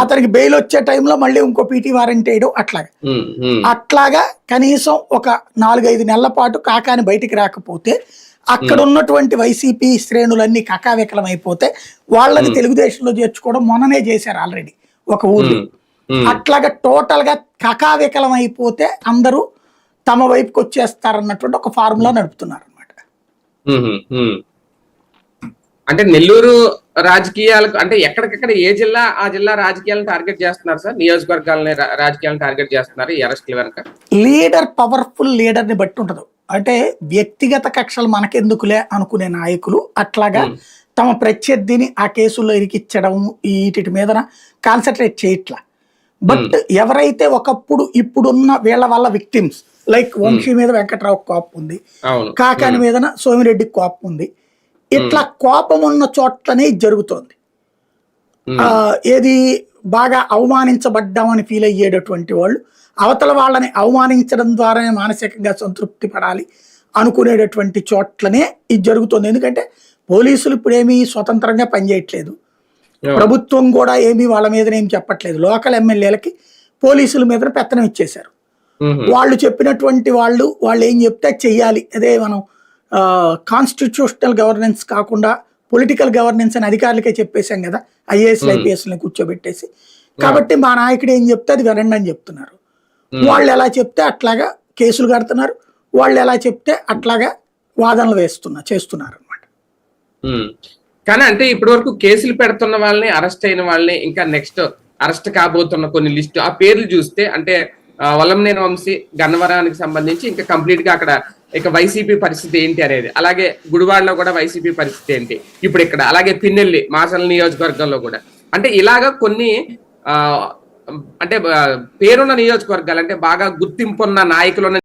అతనికి బెయిల్ వచ్చే టైంలో మళ్ళీ ఇంకో పీటీ వారెంట్ వేయడం అట్లాగా. అట్లాగా కనీసం ఒక నాలుగైదు నెలల పాటు కాకాని బయటికి రాకపోతే అక్కడ ఉన్నటువంటి వైసీపీ శ్రేణులన్నీ కకావికలం అయిపోతే వాళ్ళని తెలుగుదేశంలో చేర్చుకోవడం మొన్ననే చేశారు ఆల్రెడీ ఒక ఉమ్, అట్లాగా టోటల్గా కకావికలం అయిపోతే అందరూ తమ వైపుకి వచ్చేస్తారన్నటువంటి ఒక ఫార్ములా నడుపుతున్నారు అనమాట. అంటే నెల్లూరు రాజకీయాలకు అంటే ఎక్కడికెక్కడ ఏ జిల్లా ఆ జిల్లా రాజకీయాలను టార్గెట్ చేస్తున్నారు సార్? నియోజకవర్గాలని రాజకీయాలను టార్గెట్ చేస్తున్నారు ఈ అరెస్టుల వెనక? లీడర్ పవర్ఫుల్ లీడర్ని బట్టి ఉంటది. అంటే వ్యక్తిగత కక్షలు మనకెందుకులే అనుకునే నాయకులు అట్లాగా. తమ ప్రత్యర్థిని ఆ కేసుల్లో ఇరికిచ్చడం వీటి మీద కాన్సన్ట్రేట్ చేయట్లా. బట్ ఎవరైతే ఒకప్పుడు ఇప్పుడున్న వీళ్ళ వల్ల విక్టిమ్స్ లైక్ వంశీ మీద వెంకట్రావు కోపం ఉంది. కాకాని మీదన సోమిరెడ్డి కోపం ఉంది. ఇట్లా కోపం ఉన్న చోట్లనే ఇది జరుగుతోంది. ఏది బాగా అవమానించబడ్డామని ఫీల్ అయ్యేటటువంటి వాళ్ళు అవతల వాళ్ళని అవమానించడం ద్వారానే మానసికంగా సంతృప్తి పడాలి అనుకునేటటువంటి చోట్లనే ఇది జరుగుతుంది. ఎందుకంటే పోలీసులు ఇప్పుడేమీ స్వతంత్రంగా పనిచేయట్లేదు. ప్రభుత్వం కూడా ఏమీ వాళ్ళ మీద ఏం చెప్పట్లేదు. లోకల్ ఎమ్మెల్యేలకి పోలీసుల మీద పెత్తనం ఇచ్చేశారు. వాళ్ళు చెప్పినటువంటి వాళ్ళు వాళ్ళు ఏం చెప్తే చెయ్యాలి. అదే మనం కాన్స్టిట్యూషనల్ గవర్నెన్స్ కాకుండా పొలిటికల్ గవర్నెన్స్ అని అధికారులకే చెప్పేశాం కదా ఐఏఎస్ ఐపీఎస్ని కూర్చోబెట్టేసి. కాబట్టి మా నాయకుడు ఏం చెప్తే అది వినండి అని చెప్తున్నారు. Hmm. వాళ్ళు ఎలా చెప్తే అట్లాగా కేసులు కడుతున్నారు. వాళ్ళు ఎలా చెప్తే అట్లాగా వాదనలు వేస్తున్నారు చేస్తున్నారు అనమాట. కానీ అంటే ఇప్పటి వరకు కేసులు పెడుతున్న వాళ్ళని అరెస్ట్ అయిన వాళ్ళని ఇంకా నెక్స్ట్ అరెస్ట్ కాబోతున్న కొన్ని లిస్ట్ ఆ పేర్లు చూస్తే అంటే ఆ, వల్లంనేని వంశీ గన్నవరానికి సంబంధించి ఇంకా కంప్లీట్గా అక్కడ ఇక వైసీపీ పరిస్థితి ఏంటి అనేది. అలాగే గుడివాడలో కూడా వైసీపీ పరిస్థితి ఏంటి. ఇప్పుడు ఇక్కడ అలాగే పిన్నెల్లి మాసల నియోజకవర్గంలో కూడా. అంటే ఇలాగా కొన్ని ఆ అంటే పేరున్న నియోజకవర్గాలు అంటే బాగా గుర్తింపున్న నాయకులు ఉన్న